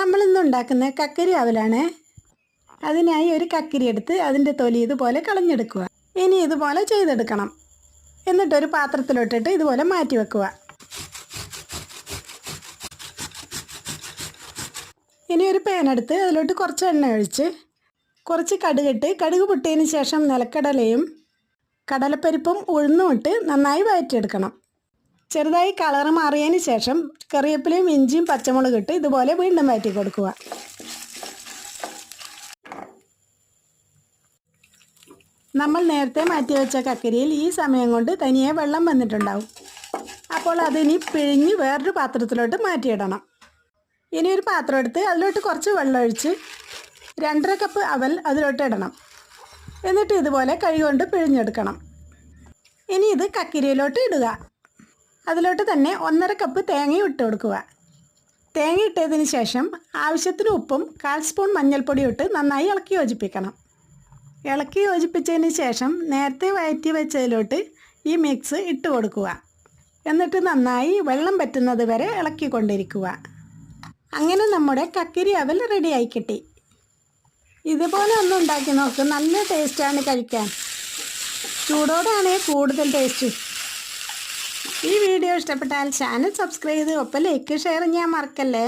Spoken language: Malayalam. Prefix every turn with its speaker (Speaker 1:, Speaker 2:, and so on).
Speaker 1: നമ്മളിന്ന് ഉണ്ടാക്കുന്ന കക്കരി അവലാണ്. അതിനായി ഒരു കക്കരി എടുത്ത് അതിന്റെ തൊലി ഇതുപോലെ കളഞ്ഞെടുക്കുക. ഇനി ഇതുപോലെ ചെയ്തെടുക്കണം. എന്നിട്ടൊരു പാത്രത്തിലോട്ടിട്ട് ഇതുപോലെ മാറ്റി വെക്കുക. ഇനി ഒരു പേനെടുത്ത് അതിലോട്ട് കുറച്ച് എണ്ണ ഒഴിച്ച് കുറച്ച് കടുകിട്ട് കടുക് പൊട്ടിയതിന് ശേഷം നിലക്കടലയും കടലപ്പരിപ്പും ഉഴുന്നുമിട്ട് നന്നായി വഴറ്റിയെടുക്കണം ചെറുതായി കളർ മാറിയതിന് ശേഷം കറിവേപ്പിലയും ഇഞ്ചിയും പച്ചമുളക് ഇട്ട് ഇതുപോലെ വീണ്ടും വഴറ്റി കൊടുക്കുക. നമ്മൾ നേരത്തെ മാറ്റി വെച്ച കക്കരിയിൽ ഈ സമയം കൊണ്ട് തനിയെ വെള്ളം വന്നിട്ടുണ്ടാവും. അപ്പോൾ അതിനി പിഴിഞ്ഞ് വേറൊരു പാത്രത്തിലോട്ട് മാറ്റിയിടണം. ഇനി ഒരു പാത്രം എടുത്ത് അതിലോട്ട് കുറച്ച് വെള്ളം ഒഴിച്ച് രണ്ടര കപ്പ് അവൽ അതിലോട്ട് ഇടണം. എന്നിട്ട് ഇതുപോലെ കൈ കൊണ്ട് പിഴിഞ്ഞെടുക്കണം. ഇനി ഇത് കക്കിരിയിലോട്ട് ഇടുക. അതിലോട്ട് തന്നെ ഒന്നര കപ്പ് തേങ്ങയും ഇട്ട് കൊടുക്കുക. തേങ്ങ ഇട്ടതിന് ശേഷം ആവശ്യത്തിന് ഉപ്പും കാൽ സ്പൂൺ മഞ്ഞൾപ്പൊടിയും ഇട്ട് നന്നായി ഇളക്കി യോജിപ്പിക്കണം. ഇളക്കി യോജിപ്പിച്ചതിന് ശേഷം നേരത്തെ വയറ്റി വെച്ചതിലോട്ട് ഈ മിക്സ് ഇട്ട് കൊടുക്കുക. എന്നിട്ട് നന്നായി വെള്ളം പറ്റുന്നത് വരെ ഇളക്കിക്കൊണ്ടിരിക്കുക. അങ്ങനെ നമ്മുടെ കക്കിരി അവൽ റെഡിയായി കിട്ടി. ഇതുപോലെ ഒന്ന് ഉണ്ടാക്കി നോക്ക്. നല്ല ടേസ്റ്റാണ് കഴിക്കാൻ. ചൂടോടാണ് കൂടുതൽ ടേസ്റ്റ് ഈ വീഡിയോ ഇഷ്ടപ്പെട്ടാൽ ചാനൽ സബ്സ്ക്രൈബ് ചെയ്ത് ഒപ്പം ലൈക്ക് ഷെയർ ചെയ്യാൻ മറക്കല്ലേ?